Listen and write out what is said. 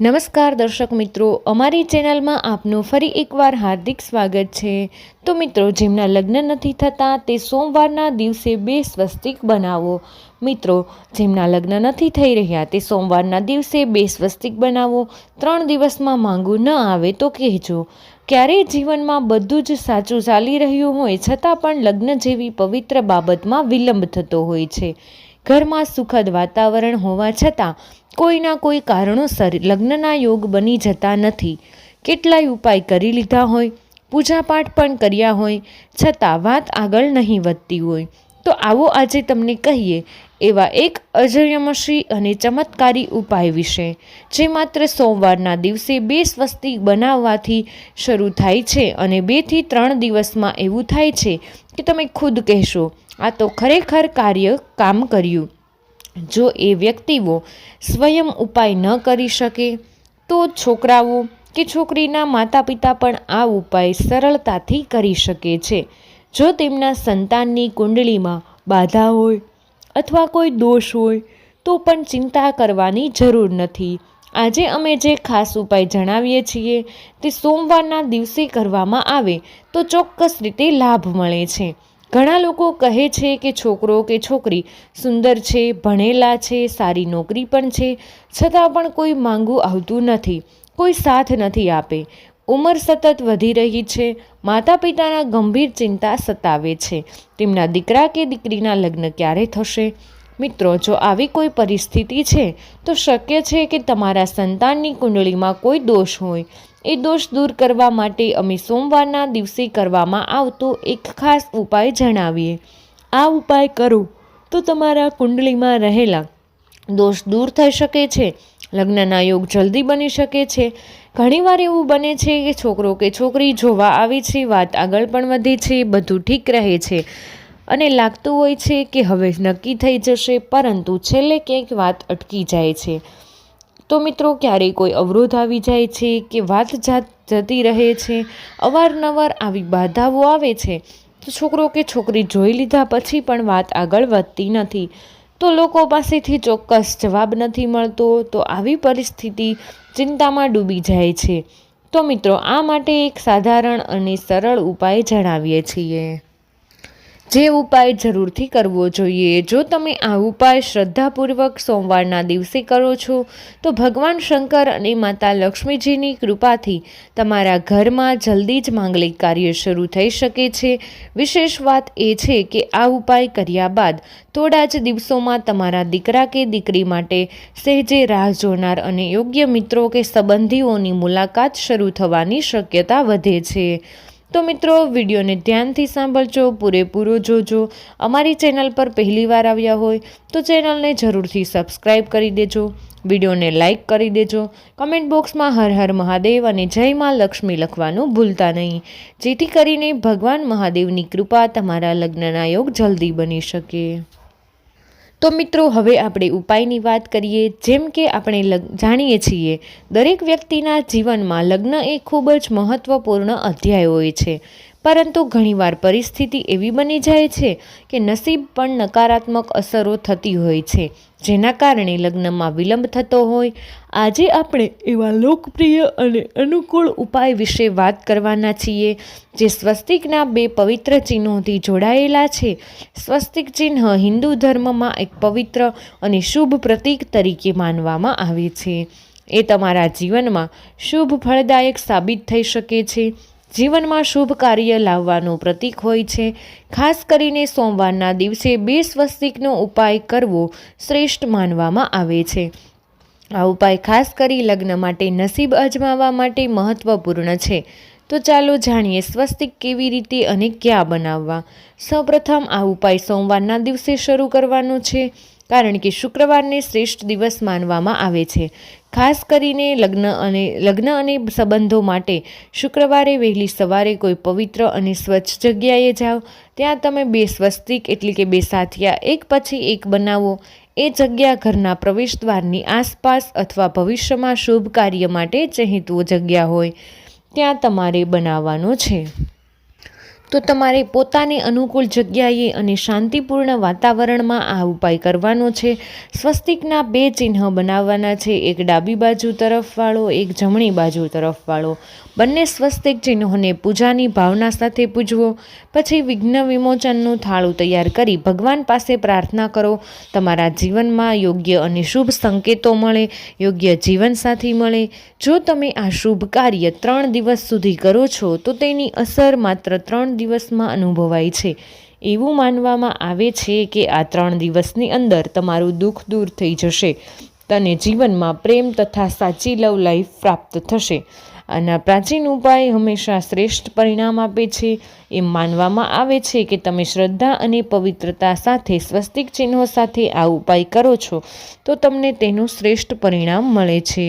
નમસ્કાર દર્શક મિત્રો, અમારી ચેનલમાં આપનું ફરી એકવાર હાર્દિક સ્વાગત છે. તો મિત્રો, જેમના લગ્ન નથી થતા, તે સોમવારના દિવસે બે સ્વસ્તિક બનાવો. મિત્રો, જેમના લગ્ન નથી થઈ રહ્યા, તે સોમવારના દિવસે બે સ્વસ્તિક બનાવો. ત્રણ દિવસમાં માંગું ન આવે તો કહેજો. ક્યારેય જીવનમાં બધું જ સાચું ચાલી રહ્યું હોય, છતાં પણ લગ્ન જેવી પવિત્ર બાબતમાં વિલંબ થતો હોય છે. ઘરમાં સુખદ વાતાવરણ હોવા છતાં કોઈના કોઈ કારણોસર લગ્નના યોગ બની જતા નથી. કેટલાય ઉપાય કરી લીધા હોય, પૂજાપાઠ પણ કર્યા હોય, છતાં વાત આગળ નહીં વધતી હોય. તો આવો આજે તમને કહીએ એવા એક અજયમશી અને ચમત્કારી ઉપાય વિશે, જે માત્ર સોમવારના દિવસે બે સ્વસ્તિક બનાવવાથી શરૂ થાય છે અને બેથી ત્રણ દિવસમાં એવું થાય છે કે તમે ખુદ કહેશો, આ તો ખરેખર કાર્ય કામ કર્યું. જો એ વ્યક્તિઓ સ્વયં ઉપાય ન કરી શકે, તો છોકરાઓ કે છોકરીના માતા પિતા પણ આ ઉપાય સરળતાથી કરી શકે છે. જો તેમના સંતાનની કુંડળીમાં બાધા હોય અથવા કોઈ દોષ હોય, તો પણ ચિંતા કરવાની જરૂર નથી. આજે અમે જે ખાસ ઉપાય જણાવીએ છીએ, તે સોમવારના દિવસે કરવામાં આવે તો ચોક્કસ રીતે લાભ મળે છે. ઘણા લોકો કહે છે કે છોકરો કે છોકરી સુંદર છે, ભણેલા છે, સારી નોકરી પણ છે, છતાં પણ કોઈ માંગુ આવતું નથી, કોઈ સાથ નથી આપે. ઉંમર સતત વધી રહી છે માતા પિતાના ગંભીર ચિંતા સતાવે છે. તેમના દીકરા કે દીકરીના લગ્ન ક્યારે થશે? મિત્રો, જો આવી કોઈ પરિસ્થિતિ છે, તો શક્ય છે કે તમારા સંતાનની કુંડળીમાં કોઈ દોષ હોય. એ દોષ દૂર કરવા માટે અમે સોમવારના દિવસે કરવામાં આવતો એક ખાસ ઉપાય જણાવીએ. આ ઉપાય કરો તો તમારા કુંડળીમાં રહેલા દોષ દૂર થઈ શકે છે. લગ્નના યોગ જલ્દી બની શકે છે. ઘણીવાર એવું બને છે કે છોકરો કે છોકરી જોવા આવે છે, વાત આગળ પણ વધે છે, બધું ઠીક રહે છે. અને લાગતું હોય છે કે હવે નક્કી થઈ જશે, પરંતુ છેલ્લે ક્યાંક વાત અટકી જાય છે. તો મિત્રો ક્યારેય કોઈ અવરોધ આવી જાય છે કે વાત જાત જતી રહે છે, અવારનવાર આવી બાધાઓ આવે છે, તો છોકરો કે છોકરી જોઈ લીધા પછી પણ વાત આગળ વધતી નથી. તો લોકો પાસેથી ચોક્કસ જવાબ નથી મળતો, તો આવી પરિસ્થિતિ ચિંતામાં ડૂબી જાય છે. તો મિત્રો, આ માટે એક સાધારણ અને સરળ ઉપાય જણાવીએ છીએ. જે ઉપાય જરૂરથી કરવો જોઈએ. જો તમે આ ઉપાય શ્રદ્ધાપૂર્વક સોમવારના દિવસે કરો છો, તો ભગવાન શંકર અને માતા લક્ષ્મીજીની કૃપાથી તમારા ઘરમાં જલ્દી જ માંગલિક કાર્ય શરૂ થઈ શકે છે. વિશેષ વાત એ છે કે આ ઉપાય કર્યા બાદ થોડા જ દિવસોમાં તમારા દીકરા કે દીકરી માટે સહેજે રાહ જોનાર અને યોગ્ય મિત્રો કે સંબંધીઓની મુલાકાત શરૂ થવાની શક્યતા વધે છે. તો મિત્રો, વિડીયોને ધ્યાનથી સાંભળજો, પૂરેપૂરો જોજો. અમારી ચેનલ પર પહેલીવાર આવ્યા હોય તો ચેનલને જરૂરથી સબસ્ક્રાઈબ કરી દેજો, વિડીયોને લાઇક કરી દેજો, કમેન્ટ બોક્સમાં હર હર મહાદેવ અને જય માં લક્ષ્મી લખવાનું ભૂલતા નહીં. જેથી કરીને ભગવાન મહાદેવની કૃપા તમારા લગ્નના યોગ જલ્દી બની શકે. તો મિત્રો, હવે આપણે ઉપાયની વાત કરીએ. જેમ કે આપણે જાણીએ છીએ, દરેક વ્યક્તિના જીવનમાં લગ્ન એ ખૂબ જ મહત્ત્વપૂર્ણ અધ્યાય હોય છે. પરંતુ ઘણીવાર પરિસ્થિતિ એવી બની જાય છે કે નસીબ પણ નકારાત્મક અસરો થતી હોય છે. જેના કારણે લગ્નમાં વિલંબ થતો હોય. આજે આપણે એવા લોકપ્રિય અને અનુકૂળ ઉપાય વિશે વાત કરવાના છીએ, જે સ્વસ્તિકના બે પવિત્ર ચિહ્નોથી જોડાયેલા છે. સ્વસ્તિક ચિહ્ન હિન્દુ ધર્મમાં એક પવિત્ર અને શુભ પ્રતીક તરીકે માનવામાં આવે છે. એ તમારા જીવનમાં શુભ ફળદાયક સાબિત થઈ શકે છે. જીવનમાં શુભ કાર્ય લાવવાનું પ્રતીક હોય છે. ખાસ કરીને સોમવારના દિવસે બે સ્વસ્તિકનો ઉપાય કરવો શ્રેષ્ઠ માનવામાં આવે છે. આ ઉપાય ખાસ કરી લગ્ન માટે નસીબ અજમાવવા માટે મહત્વપૂર્ણ છે. તો ચાલો જાણીએ સ્વસ્તિક કેવી રીતે અને ક્યાં બનાવવા. સૌપ્રથમ આ ઉપાય સોમવારના દિવસે શરૂ કરવાનો છે, કારણ કે શુક્રવારને શ્રેષ્ઠ દિવસ માનવામાં આવે છે. ખાસ કરીને લગ્ન અને લગ્ન અને સંબંધો માટે શુક્રવારે વહેલી સવારે કોઈ પવિત્ર અને સ્વચ્છ જગ્યાએ જાઓ. ત્યાં તમે બે સ્વસ્તિક એટલે કે બે સાથિયા, એક પછી એક બનાવો. એ જગ્યા ઘરના પ્રવેશદ્વારની આસપાસ અથવા ભવિષ્યમાં શુભ કાર્ય માટે ચહેતું જગ્યા હોય. ત્યાં તમારે બનાવવાનો છે. તો તમારે પોતાને અનુકૂળ જગ્યાએ અને શાંતિપૂર્ણ વાતાવરણમાં આ ઉપાય કરવાનો છે. સ્વસ્તિકના બે ચિહ્ન બનાવવાના છે. એક ડાબી બાજુ તરફવાળો, એક જમણી બાજુ તરફવાળો. બંને સ્વસ્તિક ચિહ્નોને પૂજાની ભાવના સાથે પૂજવો. પછી વિઘ્ન વિમોચનનું થાળું તૈયાર કરી ભગવાન પાસે પ્રાર્થના કરો. તમારા જીવનમાં યોગ્ય અને શુભ સંકેતો મળે, યોગ્ય જીવનસાથી મળે. જો તમે આ શુભ કાર્ય ત્રણ દિવસ સુધી કરો છો, તો તેની અસર માત્ર ત્રણ દિવસમાં અનુભવાય છે. એવું માનવામાં આવે છે કે આ ત્રણ દિવસની અંદર તમારું દુઃખ દૂર થઈ જશે. તને જીવનમાં પ્રેમ તથા સાચી લવ લાઈફ પ્રાપ્ત થશે. આના પ્રાચીન ઉપાય હંમેશા શ્રેષ્ઠ પરિણામ આપે છે. એમ માનવામાં આવે છે કે તમે શ્રદ્ધા અને પવિત્રતા સાથે સ્વસ્તિક ચિહ્નો સાથે આ ઉપાય કરો છો, તો તમને તેનું શ્રેષ્ઠ પરિણામ મળે છે.